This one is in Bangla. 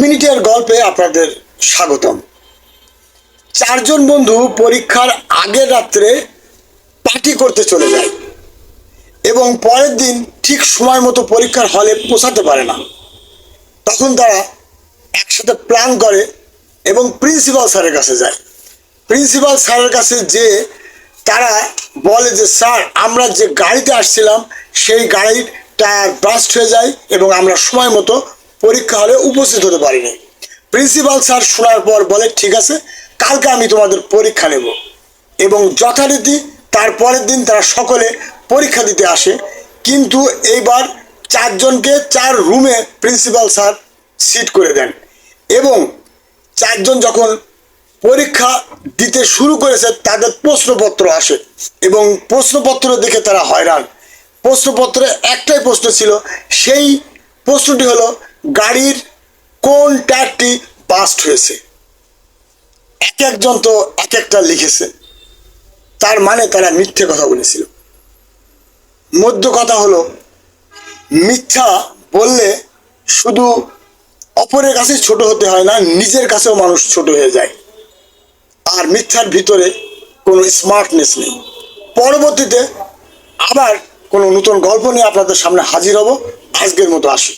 মিনিটের গল্পে আপনাদের স্বাগতম। চারজন বন্ধু পরীক্ষার আগের রাত্রে পার্টি করতে চলে যায় এবং পরের দিন ঠিক সময় মতো পরীক্ষার হলে পৌঁছাতে পারে না। তখন তারা একসাথে প্ল্যান করে এবং প্রিন্সিপাল স্যারের কাছে যায়। প্রিন্সিপাল স্যারের কাছে যে তারা বলে যে, স্যার, আমরা যে গাড়িতে আসছিলাম, সেই গাড়ির টায়ার ব্রাস্ট হয়ে যায় এবং আমরা সময় মতো পরীক্ষা হলে উপস্থিত হতে পারিনি। প্রিন্সিপাল স্যার শোনার পর বলে, ঠিক আছে, কালকে আমি তোমাদের পরীক্ষা নেব। এবং যথারীতি তার পরের দিন তারা সকলে পরীক্ষা দিতে আসে। কিন্তু এইবার চারজনকে চার রুমে প্রিন্সিপাল স্যার সিট করে দেন। এবং চারজন যখন পরীক্ষা দিতে শুরু করেছে, তাদের প্রশ্নপত্র আসে। এবং প্রশ্নপত্র দেখে তারা হয়রান। প্রশ্নপত্রে একটাই প্রশ্ন ছিল, সেই প্রশ্নটি হলো গাড়ির কোন টায়ারটি বাস্ট হয়েছে? এক একজন তো এক একটা লিখেছে। তার মানে তারা মিথ্যে কথা বলেছিল। মধ্য কথা হলো, মিথ্যা বললে শুধু অপরের কাছে ছোট হতে হয় না, নিজের কাছেও মানুষ ছোট হয়ে যায়। আর মিথ্যার ভিতরে কোনো স্মার্টনেস নেই। পরবর্তীতে আবার কোনো নতুন গল্প নিয়ে আপনাদের সামনে হাজির হব। আজকের মতো আসি।